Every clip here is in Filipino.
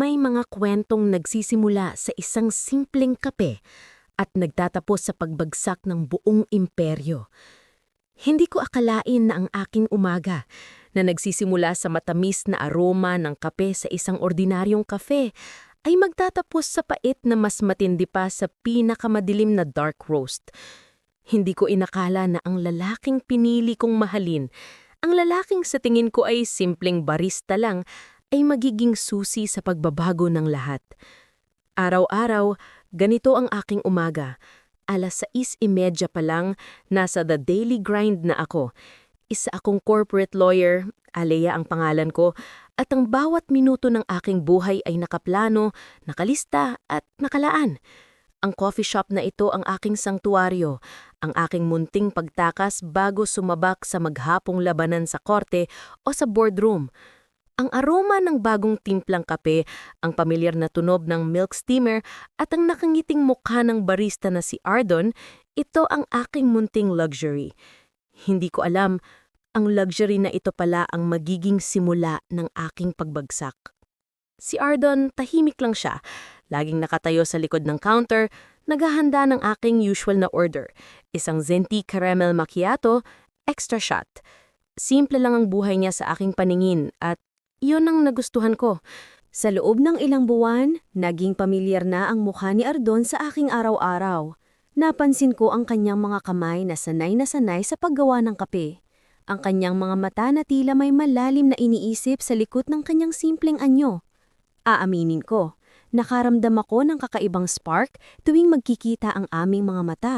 may mga kwentong nagsisimula sa isang simpleng kape at nagtatapos sa pagbagsak ng buong imperyo. Hindi ko akalain na ang aking umaga na nagsisimula sa matamis na aroma ng kape sa isang ordinaryong kafe ay magtatapos sa pait na mas matindi pa sa pinakamadilim na dark roast. Hindi ko inakala na ang lalaking pinili kong mahalin, ang lalaking sa tingin ko ay simpleng barista lang, ay magiging susi sa pagbabago ng lahat. Araw-araw, ganito ang aking umaga. Alas 6.30 pa lang, nasa the daily grind na ako. Isa akong corporate lawyer, Alea ang pangalan ko, at ang bawat minuto ng aking buhay ay nakaplano, nakalista at nakalaan. Ang coffee shop na ito ang aking sangtuaryo, ang aking munting pagtakas bago sumabak sa maghapong labanan sa korte o sa boardroom. Ang aroma ng bagong timplang kape, ang pamilyar na tunog ng milk steamer at ang nakangiting mukha ng barista na si Ardon, ito ang aking munting luxury. Hindi ko alam ang luxury na ito pala ang magiging simula ng aking pagbagsak. Si Ardon, tahimik lang siya. Laging nakatayo sa likod ng counter, naghahanda ng aking usual na order. Isang Zenti Caramel Macchiato, extra shot. Simple lang ang buhay niya sa aking paningin at iyon ang nagustuhan ko. Sa loob ng ilang buwan, naging pamilyar na ang mukha ni Ardon sa aking araw-araw. Napansin ko ang kanyang mga kamay na sanay na sanay sa paggawa ng kape. Ang kanyang mga mata na tila may malalim na iniisip sa likod ng kanyang simpleng anyo. Aaminin ko, nakaramdam ako ng kakaibang spark tuwing magkikita ang aming mga mata.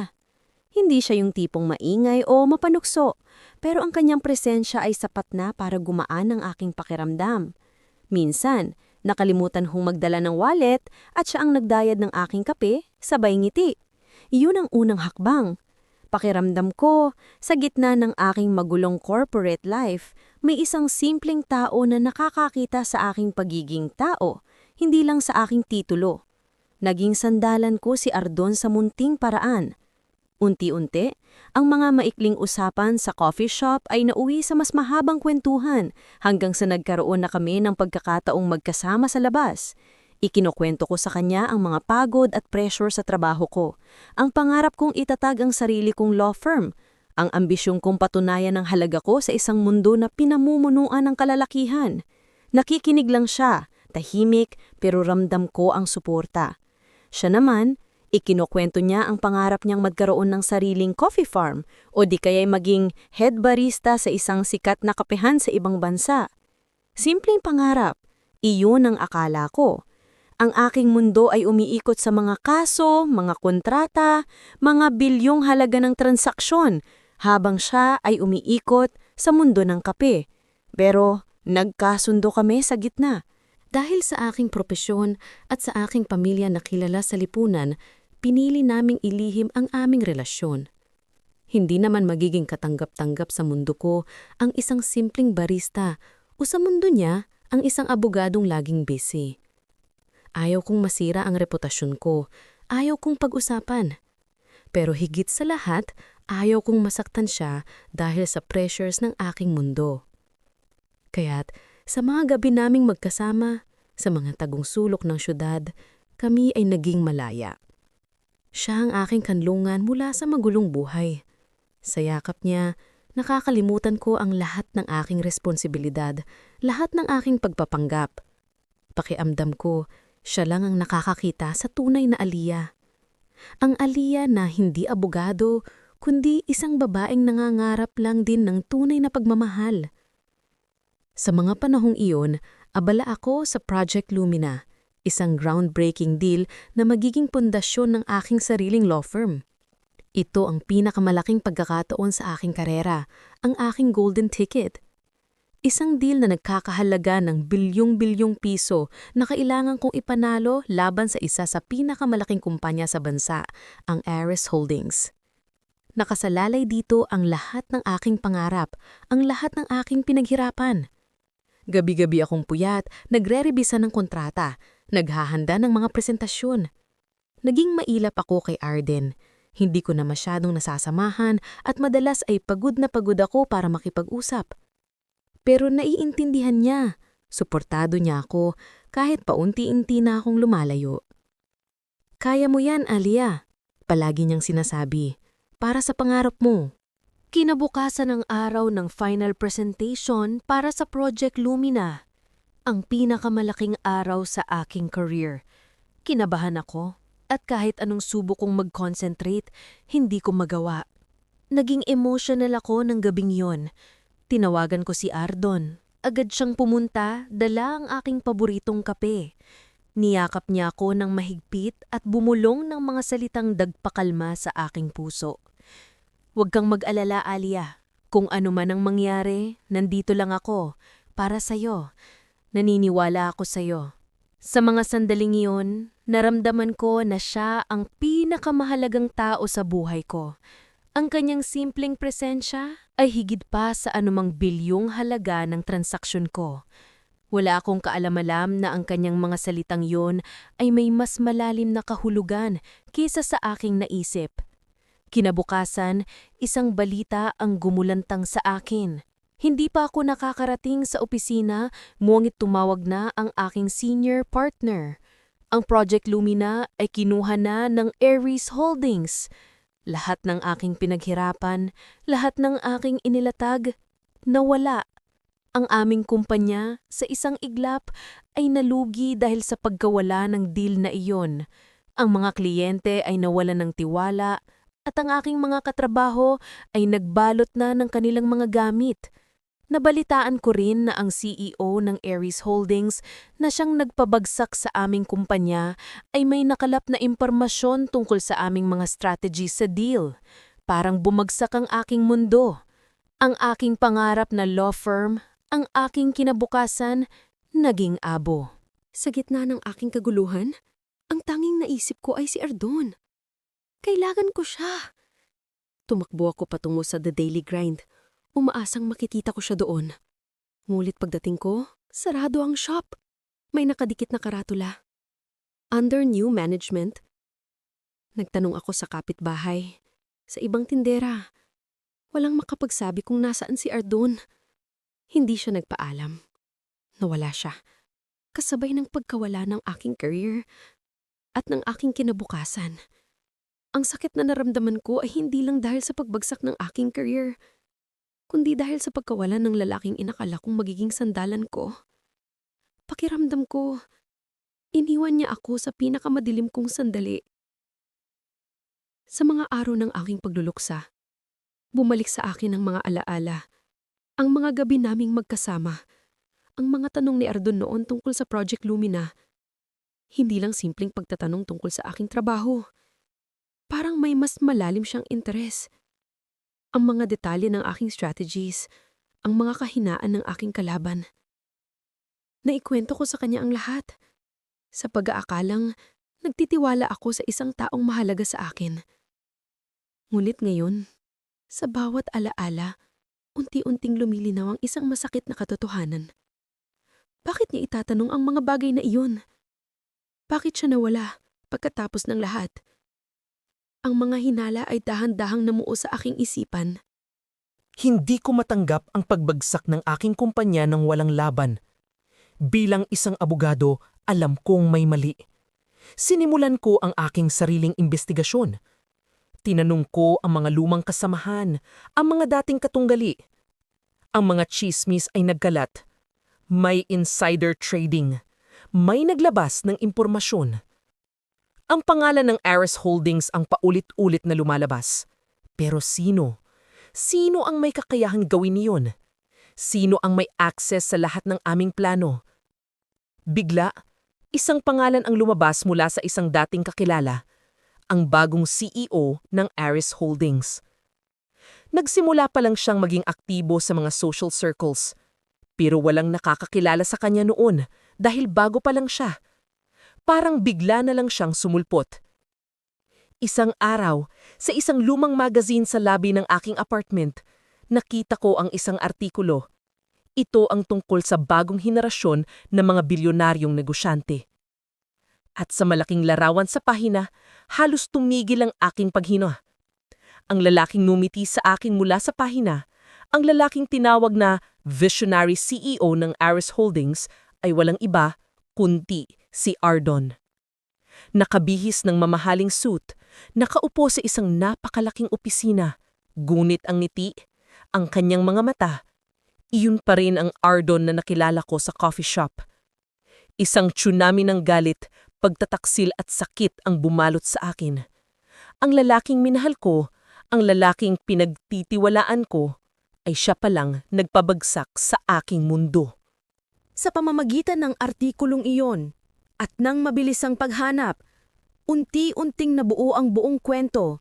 Hindi siya yung tipong maingay o mapanukso, pero ang kanyang presensya ay sapat na para gumaan ang aking pakiramdam. Minsan, nakalimutan hong magdala ng wallet at siya ang nagdayad ng aking kape, sabay ngiti. Iyon ang unang hakbang. Pakiramdam ko, sa gitna ng aking magulong corporate life, may isang simpleng tao na nakakakita sa aking pagiging tao, hindi lang sa aking titulo. Naging sandalan ko si Ardon sa munting paraan. Unti-unti, ang mga maikling usapan sa coffee shop ay nauwi sa mas mahabang kwentuhan hanggang sa nagkaroon na kami ng pagkakataong magkasama sa labas. Ikinukwento ko sa kanya ang mga pagod at pressure sa trabaho ko, ang pangarap kong itatag ang sarili kong law firm, ang ambisyong kong patunayan ng halaga ko sa isang mundo na pinamumunuan ng kalalakihan. Nakikinig lang siya, tahimik pero ramdam ko ang suporta. Siya naman, ikinukwento niya ang pangarap niyang magkaroon ng sariling coffee farm o di kaya'y maging head barista sa isang sikat na kapehan sa ibang bansa. Simpleng pangarap, iyon ang akala ko. Ang aking mundo ay umiikot sa mga kaso, mga kontrata, mga bilyong halaga ng transaksyon, habang siya ay umiikot sa mundo ng kape. Pero nagkasundo kami sa gitna. Dahil sa aking propesyon at sa aking pamilya na kilala sa lipunan, pinili naming ilihim ang aming relasyon. Hindi naman magiging katanggap-tanggap sa mundo ko ang isang simpleng barista o sa mundo niya ang isang abogadong laging busy. Ayaw kong masira ang reputasyon ko. Ayaw kong pag-usapan. Pero higit sa lahat, ayaw kong masaktan siya dahil sa pressures ng aking mundo. Kaya't sa mga gabi naming magkasama, sa mga tagong sulok ng syudad, kami ay naging malaya. Siya ang aking kanlungan mula sa magulong buhay. Sa yakap niya, nakakalimutan ko ang lahat ng aking responsibilidad, lahat ng aking pagpapanggap. Pakiamdam ko siya lang ang nakakakita sa tunay na Aliyah. Ang Aliyah na hindi abogado, kundi isang babaeng nangangarap lang din ng tunay na pagmamahal. Sa mga panahong iyon, abala ako sa Project Lumina, isang groundbreaking deal na magiging pundasyon ng aking sariling law firm. Ito ang pinakamalaking pagkakataon sa aking karera, ang aking golden ticket – Isang deal na nagkakahalaga ng bilyong-bilyong piso na kailangan kong ipanalo laban sa isa sa pinakamalaking kumpanya sa bansa, ang Ares Holdings. Nakasalalay dito ang lahat ng aking pangarap, ang lahat ng aking pinaghirapan. Gabi-gabi akong puyat, nagre-rebisa ng kontrata, naghahanda ng mga presentasyon. Naging mailap ako kay Arden. Hindi ko na masyadong nasasamahan at madalas ay pagod na pagod ako para makipag-usap. Pero naiintindihan niya. Suportado niya ako kahit paunti-unti na akong lumalayo. Kaya mo yan, Alia. Palagi niyang sinasabi. Para sa pangarap mo. Kinabukasan ng araw ng final presentation para sa Project Lumina. Ang pinakamalaking araw sa aking career. Kinabahan ako at kahit anong subo kong mag-concentrate, hindi ko magawa. Naging emotional ako ng gabing yon. Tinawagan ko si Ardon. Agad siyang pumunta, dala ang aking paboritong kape. Niyakap niya ako ng mahigpit at bumulong ng mga salitang dagpakalma sa aking puso. Huwag kang mag-alala, Alia. Kung ano man ang mangyari, nandito lang ako. Para sa'yo. Naniniwala ako sa'yo. Sa mga sandaling iyon, naramdaman ko na siya ang pinakamahalagang tao sa buhay ko. Ang kanyang simpleng presensya ay higit pa sa anumang bilyong halaga ng transaksyon ko. Wala akong kaalaman na ang kanyang mga salitang yon ay may mas malalim na kahulugan kaysa sa aking naisip. Kinabukasan, isang balita ang gumulantang sa akin. Hindi pa ako nakakarating sa opisina, ngunit tumawag na ang aking senior partner. Ang Project Lumina ay kinuha na ng Aries Holdings. Lahat ng aking pinaghirapan, lahat ng aking inilatag, nawala. Ang aming kumpanya sa isang iglap ay nalugi dahil sa pagkawala ng deal na iyon. Ang mga kliyente ay nawalan ng tiwala at ang aking mga katrabaho ay nagbalot na ng kanilang mga gamit. Nabalitaan ko rin na ang CEO ng Aries Holdings na siyang nagpabagsak sa aming kumpanya ay may nakalap na impormasyon tungkol sa aming mga strategy sa deal. Parang bumagsak ang aking mundo. Ang aking pangarap na law firm, ang aking kinabukasan, naging abo. Sa gitna ng aking kaguluhan, ang tanging naisip ko ay si Ardon. Kailangan ko siya. Tumakbo ako patungo sa The Daily Grind. Umaasang makikita ko siya doon. Ngulit pagdating ko, sarado ang shop. May nakadikit na karatula. Under new management. Nagtanong ako sa kapitbahay, sa ibang tindera. Walang makapagsabi kung nasaan si Ardon. Hindi siya nagpaalam. Nawala siya. Kasabay ng pagkawala ng aking career at ng aking kinabukasan. Ang sakit na naramdaman ko ay hindi lang dahil sa pagbagsak ng aking career, kundi dahil sa pagkawala ng lalaking inakala kong magiging sandalan ko. Pakiramdam ko, iniwan niya ako sa pinakamadilim kong sandali. Sa mga araw ng aking pagluluksa, bumalik sa akin ang mga alaala, ang mga gabi naming magkasama, ang mga tanong ni Ardon noon tungkol sa Project Lumina. Hindi lang simpleng pagtatanong tungkol sa aking trabaho. Parang may mas malalim siyang interes ang mga detalye ng aking strategies, ang mga kahinaan ng aking kalaban. Naikwento ko sa kanya ang lahat. Sa pag-aakalang, nagtitiwala ako sa isang taong mahalaga sa akin. Ngunit ngayon, sa bawat alaala, unti-unting lumilinaw ang isang masakit na katotohanan. Bakit niya itatanong ang mga bagay na iyon? Bakit siya nawala pagkatapos ng lahat? Ang mga hinala ay dahan-dahang namuo sa aking isipan. Hindi ko matanggap ang pagbagsak ng aking kumpanya ng walang laban. Bilang isang abogado, alam kong may mali. Sinimulan ko ang aking sariling investigasyon. Tinanong ko ang mga lumang kasamahan, ang mga dating katunggali. Ang mga chismis ay nagkalat. May insider trading. May naglabas ng impormasyon. Ang pangalan ng Ares Holdings ang paulit-ulit na lumalabas. Pero sino? Sino ang may kakayahang gawin niyon? Sino ang may access sa lahat ng aming plano? Bigla, isang pangalan ang lumabas mula sa isang dating kakilala, ang bagong CEO ng Ares Holdings. Nagsimula pa lang siyang maging aktibo sa mga social circles, pero walang nakakakilala sa kanya noon dahil bago pa lang siya parang bigla na lang siyang sumulpot. Isang araw, sa isang lumang magazine sa lobby ng aking apartment, nakita ko ang isang artikulo. Ito ang tungkol sa bagong henerasyon ng mga bilyonaryong negosyante. At sa malaking larawan sa pahina, halos tumigil ang aking paghino. Ang lalaking numiti sa akin mula sa pahina, ang lalaking tinawag na visionary CEO ng Aris Holdings ay walang iba kunti si Ardon. Nakabihis ng mamahaling suit, nakaupo sa isang napakalaking opisina, gunit ang ngiti, ang kanyang mga mata, iyon pa rin ang Ardon na nakilala ko sa coffee shop. Isang tsunami ng galit, pagtataksil at sakit ang bumalot sa akin. Ang lalaking minahal ko, ang lalaking pinagtitiwalaan ko, ay siya palang nagpabagsak sa aking mundo. Sa pamamagitan ng artikulong iyon at ng mabilisang paghanap, unti-unting nabuo ang buong kwento.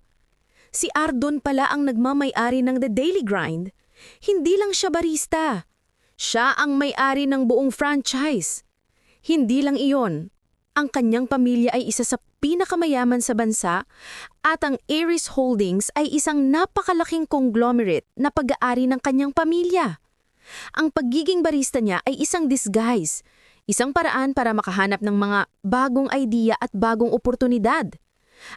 Si Ardon pala ang nagmamay-ari ng The Daily Grind. Hindi lang siya barista. Siya ang may-ari ng buong franchise. Hindi lang iyon. Ang kanyang pamilya ay isa sa pinakamayaman sa bansa at ang Aries Holdings ay isang napakalaking conglomerate na pag-aari ng kanyang pamilya. Ang pagiging barista niya ay isang disguise, isang paraan para makahanap ng mga bagong idea at bagong oportunidad.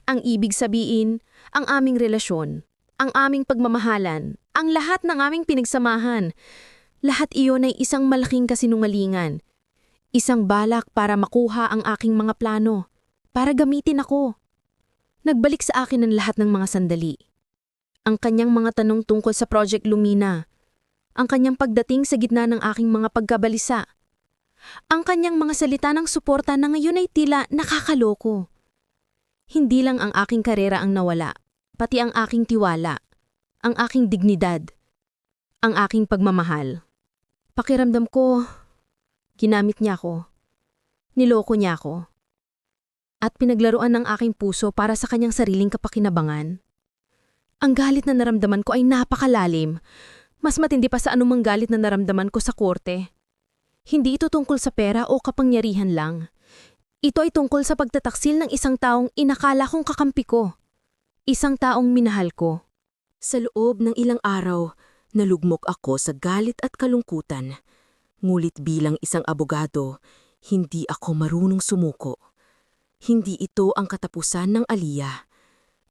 Ang ibig sabihin, ang aming relasyon, ang aming pagmamahalan, ang lahat ng aming pinagsamahan, lahat iyon ay isang malaking kasinungalingan. Isang balak para makuha ang aking mga plano, para gamitin ako. Nagbalik sa akin ang lahat ng mga sandali. Ang kanyang mga tanong tungkol sa Project Lumina, ang kanyang pagdating sa gitna ng aking mga pagkabalisa, ang kanyang mga salita ng suporta na ngayon ay tila nakakaloko. Hindi lang ang aking karera ang nawala, pati ang aking tiwala, ang aking dignidad, ang aking pagmamahal. Pakiramdam ko, ginamit niya ako, niloko niya ako, at pinaglaruan ng aking puso para sa kanyang sariling kapakinabangan. Ang galit na naramdaman ko ay napakalalim, mas matindi pa sa anumang galit na naramdaman ko sa korte. Hindi ito tungkol sa pera o kapangyarihan lang. Ito ay tungkol sa pagtataksil ng isang taong inakala kong kakampi ko. Isang taong minahal ko. Sa loob ng ilang araw, nalugmok ako sa galit at kalungkutan. Ngulit bilang isang abogado, hindi ako marunong sumuko. Hindi ito ang katapusan ng Aliyah.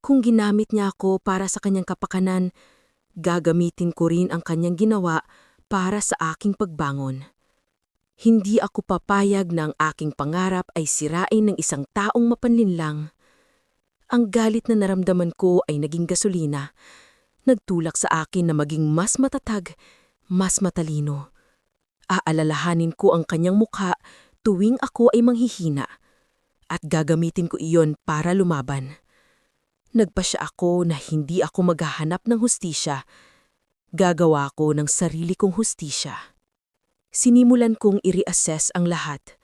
Kung ginamit niya ako para sa kanyang kapakanan, gagamitin ko rin ang kanyang ginawa para sa aking pagbangon. Hindi ako papayag na ang aking pangarap ay sirain ng isang taong mapanlinlang. Ang galit na naramdaman ko ay naging gasolina. Nagtulak sa akin na maging mas matatag, mas matalino. Aalalahanin ko ang kanyang mukha tuwing ako ay manghihina at gagamitin ko iyon para lumaban. Nagpasya ako na hindi ako maghahanap ng hustisya. Gagawa ko ng sarili kong hustisya. Sinimulan kong i-reassess ang lahat.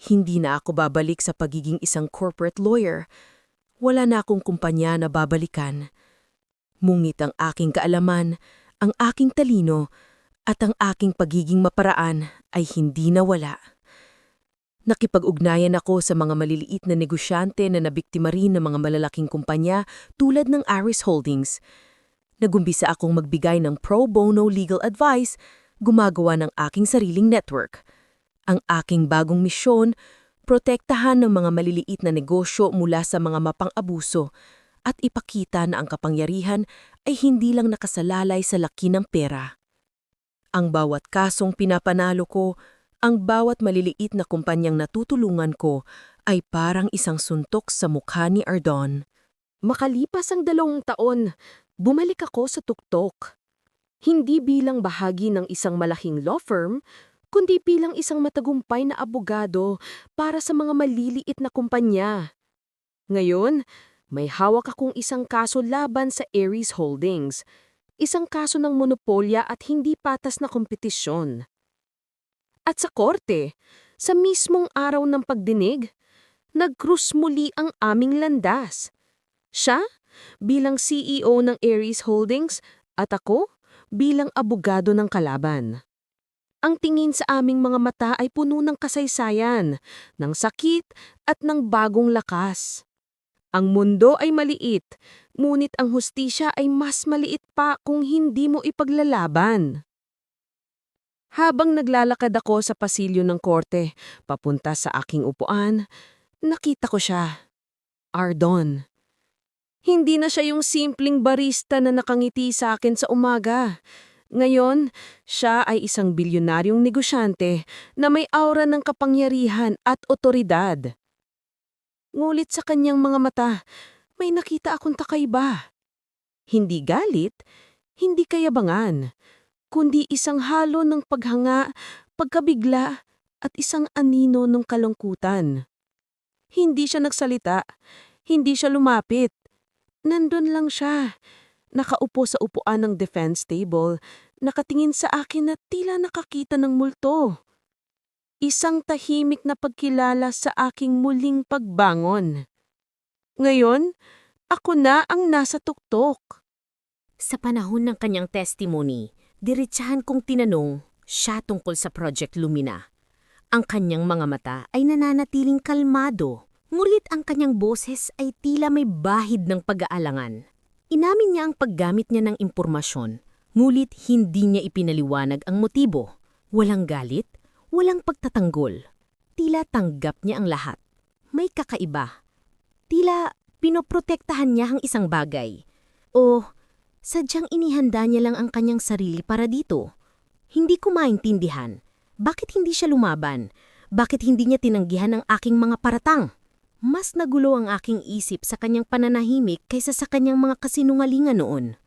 Hindi na ako babalik sa pagiging isang corporate lawyer. Wala na akong kumpanya na babalikan. Mungit ang aking kaalaman, ang aking talino, at ang aking pagiging maparaan ay hindi nawala. Nakipag-ugnayan ako sa mga maliliit na negosyante na nabiktima rin ng mga malalaking kumpanya tulad ng Aris Holdings. Nagumbisa akong magbigay ng pro bono legal advice, gumagawa ng aking sariling network. Ang aking bagong misyon, protektahan ng mga maliliit na negosyo mula sa mga mapang-abuso at ipakita na ang kapangyarihan ay hindi lang nakasalalay sa laki ng pera. Ang bawat kasong pinapanalo ko ang bawat maliliit na kumpanyang natutulungan ko ay parang isang suntok sa mukha ni Ardon. Makalipas ang dalawang taon, bumalik ako sa tuktok. Hindi bilang bahagi ng isang malaking law firm, kundi bilang isang matagumpay na abogado para sa mga maliliit na kumpanya. Ngayon, may hawak akong isang kaso laban sa Aries Holdings, isang kaso ng monopolya at hindi patas na kompetisyon. At sa korte, sa mismong araw ng pagdinig, nag-cruise muli ang aming landas. Siya bilang CEO ng Aries Holdings at ako bilang abogado ng kalaban. Ang tingin sa aming mga mata ay puno ng kasaysayan, ng sakit at ng bagong lakas. Ang mundo ay maliit, ngunit ang hustisya ay mas maliit pa kung hindi mo ipaglalaban. Habang naglalakad ako sa pasilyo ng korte, papunta sa aking upuan, nakita ko siya. Ardon. Hindi na siya yung simpleng barista na nakangiti sa akin sa umaga. Ngayon, siya ay isang bilyonaryong negosyante na may aura ng kapangyarihan at otoridad. Ngulit sa kanyang mga mata, may nakita akong takaiba. Hindi galit, hindi kayabangan, kundi isang halo ng paghanga, pagkabigla, at isang anino ng kalungkutan. Hindi siya nagsalita, hindi siya lumapit. Nandun lang siya, nakaupo sa upuan ng defense table, nakatingin sa akin na tila nakakita ng multo. Isang tahimik na pagkilala sa aking muling pagbangon. Ngayon, ako na ang nasa tuktok. Sa panahon ng kanyang testimony, diretsahan kong tinanong siya tungkol sa Project Lumina. Ang kanyang mga mata ay nananatiling kalmado, ngulit ang kanyang boses ay tila may bahid ng pag-aalangan. Inamin niya ang paggamit niya ng impormasyon, ngulit hindi niya ipinaliwanag ang motibo. Walang galit, walang pagtatanggol. Tila tanggap niya ang lahat. May kakaiba. Tila pinoprotektahan niya ang isang bagay. O sadyang inihanda niya lang ang kanyang sarili para dito. Hindi ko maintindihan. Bakit hindi siya lumaban? Bakit hindi niya tinanggihan ang aking mga paratang? Mas nagulo ang aking isip sa kanyang pananahimik kaysa sa kanyang mga kasinungalingan noon.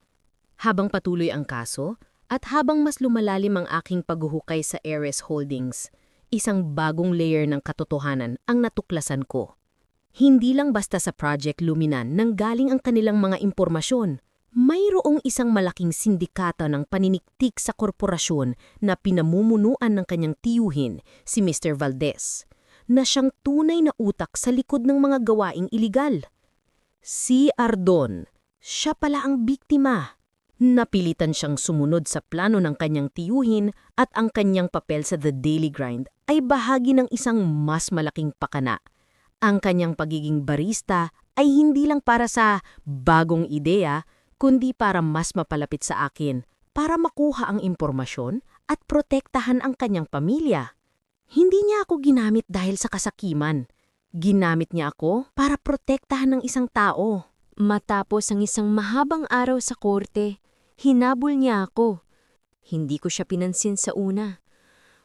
Habang patuloy ang kaso, at habang mas lumalalim ang aking paghuhukay sa Ares Holdings, isang bagong layer ng katotohanan ang natuklasan ko. Hindi lang basta sa Project Luminan nang galing ang kanilang mga impormasyon. Mayroong isang malaking sindikato ng paniniktik sa korporasyon na pinamumunuan ng kanyang tiyuhin, si Mr. Valdez, na siyang tunay na utak sa likod ng mga gawaing iligal. Si Ardon, siya pala ang biktima. Napilitan siyang sumunod sa plano ng kanyang tiyuhin at ang kanyang papel sa The Daily Grind ay bahagi ng isang mas malaking pakana. Ang kanyang pagiging barista ay hindi lang para sa bagong ideya, kundi para mas mapalapit sa akin, para makuha ang impormasyon at protektahan ang kanyang pamilya. Hindi niya ako ginamit dahil sa kasakiman. Ginamit niya ako para protektahan ng isang tao. Matapos ang isang mahabang araw sa korte, hinabol niya ako. Hindi ko siya pinansin sa una.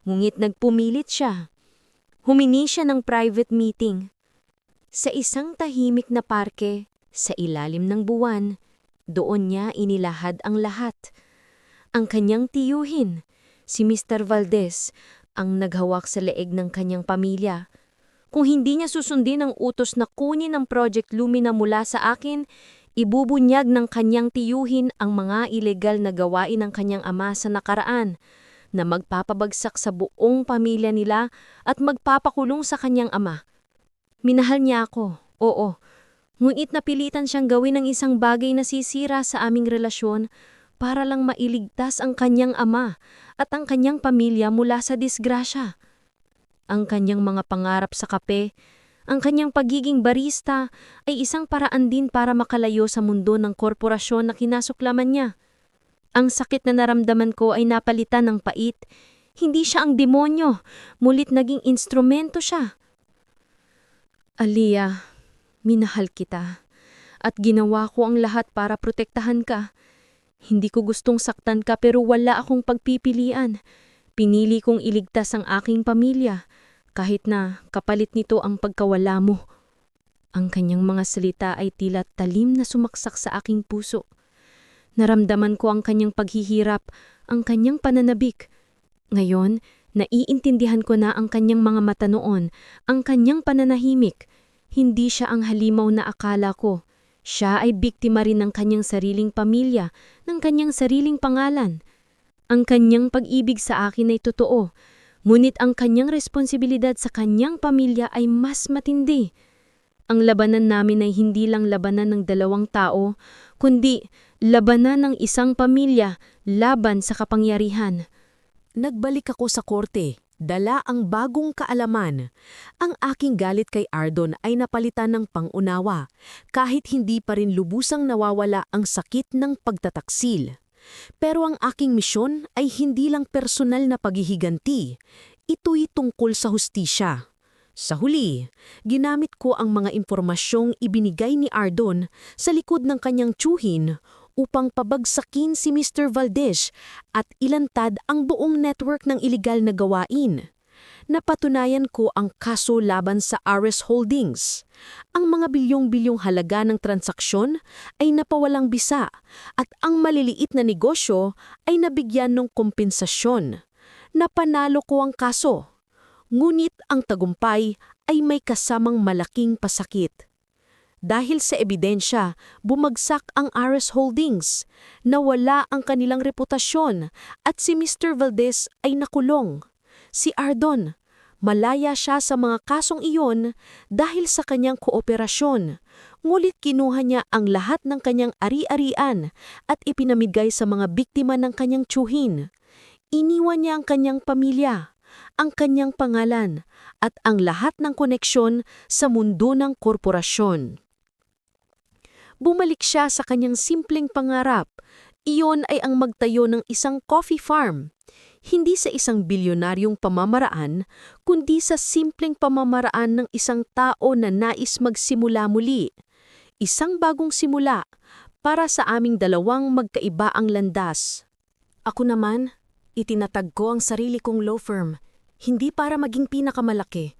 Ngunit nagpumilit siya. Humini siya ng private meeting. Sa isang tahimik na parke, sa ilalim ng buwan, doon niya inilahad ang lahat. Ang kanyang tiyuhin, si Mr. Valdez, ang naghawak sa leeg ng kanyang pamilya. Kung hindi niya susundin ang utos na kunin ang Project Lumina mula sa akin, ibubunyag ng kanyang tiyuhin ang mga ilegal na gawain ng kanyang ama sa nakaraan, na magpapabagsak sa buong pamilya nila at magpapakulong sa kanyang ama. Minahal niya ako, oo, ngunit napilitan siyang gawin ng isang bagay na sisira sa aming relasyon para lang mailigtas ang kanyang ama at ang kanyang pamilya mula sa disgrasya. Ang kanyang mga pangarap sa kape, ang kanyang pagiging barista ay isang paraan din para makalayo sa mundo ng korporasyon na kinasuklaman niya. Ang sakit na naramdaman ko ay napalitan ng pait. Hindi siya ang demonyo, mulit naging instrumento siya. Aliyah, minahal kita at ginawa ko ang lahat para protektahan ka. Hindi ko gustong saktan ka pero wala akong pagpipilian. Pinili kong iligtas ang aking pamilya kahit na kapalit nito ang pagkawala mo. Ang kanyang mga salita ay tila talim na sumaksak sa aking puso. Naramdaman ko ang kanyang paghihirap, ang kanyang pananabik. Ngayon, naiintindihan ko na ang kanyang mga mata noon, ang kanyang pananahimik. Hindi siya ang halimaw na akala ko. Siya ay biktima rin ng kanyang sariling pamilya, ng kanyang sariling pangalan. Ang kanyang pag-ibig sa akin ay totoo, ngunit ang kanyang responsibilidad sa kanyang pamilya ay mas matindi. Ang labanan namin ay hindi lang labanan ng dalawang tao, kundi labanan ng isang pamilya laban sa kapangyarihan. Nagbalik ako sa korte, dala ang bagong kaalaman. Ang aking galit kay Ardon ay napalitan ng pangunawa, kahit hindi pa rin lubusang nawawala ang sakit ng pagtataksil. Pero ang aking misyon ay hindi lang personal na paghihiganti. Ito'y tungkol sa hustisya. Sa huli, ginamit ko ang mga impormasyong ibinigay ni Ardon sa likod ng kanyang tsuhin upang pabagsakin si Mr. Valdez at ilantad ang buong network ng iligal na gawain. Napatunayan ko ang kaso laban sa Ares Holdings. Ang mga bilyong-bilyong halaga ng transaksyon ay napawalang bisa at ang maliliit na negosyo ay nabigyan ng kompensasyon. Napanalo ko ang kaso. Ngunit ang tagumpay ay may kasamang malaking pasakit. Dahil sa ebidensya, bumagsak ang Ares Holdings, nawala ang kanilang reputasyon at si Mr. Valdez ay nakulong. Si Ardon, malaya siya sa mga kasong iyon dahil sa kanyang kooperasyon, ngulit kinuha niya ang lahat ng kanyang ari-arian at ipinamigay sa mga biktima ng kanyang tsuhin. Iniwan niya ang kanyang pamilya, ang kanyang pangalan, at ang lahat ng koneksyon sa mundo ng korporasyon. Bumalik siya sa kanyang simpleng pangarap. Iyon ay ang magtayo ng isang coffee farm. Hindi sa isang bilyonaryong pamamaraan, kundi sa simpleng pamamaraan ng isang tao na nais magsimula muli. Isang bagong simula para sa aming dalawang magkaiba ang landas. Ako naman, itinatag ko ang sarili kong law firm, hindi para maging pinakamalaki,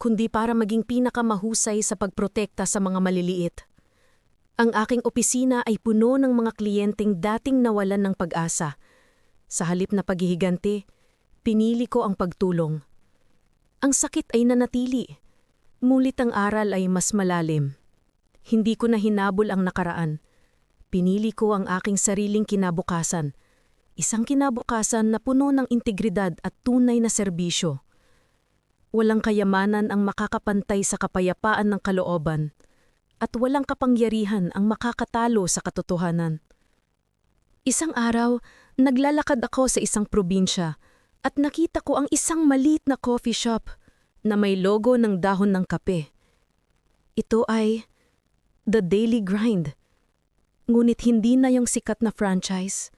kundi para maging pinakamahusay sa pagprotekta sa mga maliliit. Ang aking opisina ay puno ng mga kliyenteng dating nawalan ng pag-asa. Sa halip na paghihiganti, pinili ko ang pagtulong. Ang sakit ay nanatili, ngunit ang aral ay mas malalim. Hindi ko na hinabol ang nakaraan. Pinili ko ang aking sariling kinabukasan. Isang kinabukasan na puno ng integridad at tunay na serbisyo. Walang kayamanan ang makakapantay sa kapayapaan ng kalooban at walang kapangyarihan ang makakatalo sa katotohanan. Isang araw, naglalakad ako sa isang probinsya at nakita ko ang isang maliit na coffee shop na may logo ng dahon ng kape. Ito ay The Daily Grind. Ngunit hindi na yung sikat na franchise.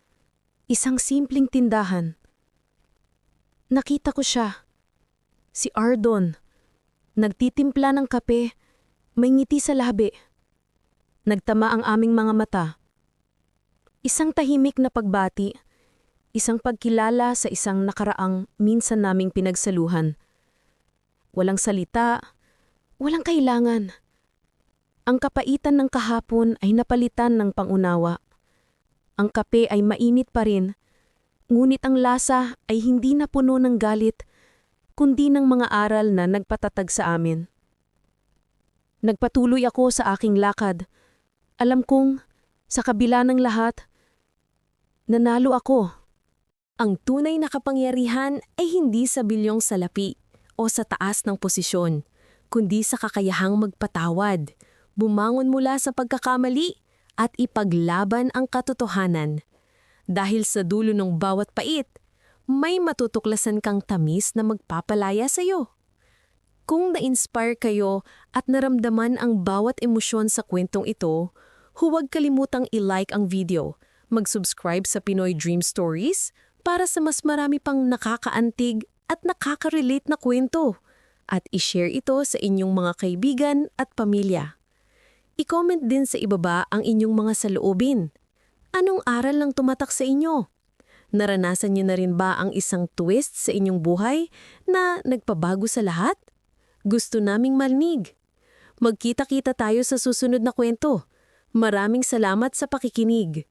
Isang simpleng tindahan. Nakita ko siya. Si Ardon. Nagtitimpla ng kape may ngiti sa labi. Nagtama ang aming mga mata. Isang tahimik na pagbati, isang pagkilala sa isang nakaraang minsan naming pinagsaluhan. Walang salita, walang kailangan. Ang kapaitan ng kahapon ay napalitan ng pangunawa. Ang kape ay mainit pa rin, ngunit ang lasa ay hindi na puno ng galit, kundi ng mga aral na nagpatatag sa amin. Nagpatuloy ako sa aking lakad. Alam kong, sa kabila ng lahat, nanalo ako. Ang tunay na kapangyarihan ay hindi sa bilyong salapi o sa taas ng posisyon, kundi sa kakayahang magpatawad, bumangon mula sa pagkakamali at ipaglaban ang katotohanan. Dahil sa dulo ng bawat pait, may matutuklasan kang tamis na magpapalaya sa iyo. Kung na-inspire kayo at naramdaman ang bawat emosyon sa kwentong ito, huwag kalimutang i-like ang video, mag-subscribe sa Pinoy Dream Stories para sa mas marami pang nakakaantig at nakaka-relate na kwento, at i-share ito sa inyong mga kaibigan at pamilya. I-comment din sa ibaba ang inyong mga saloobin. Anong aral lang tumatak sa inyo? Naranasan niyo na rin ba ang isang twist sa inyong buhay na nagpabago sa lahat? Gusto naming marinig. Magkita-kita tayo sa susunod na kwento. Maraming salamat sa pakikinig.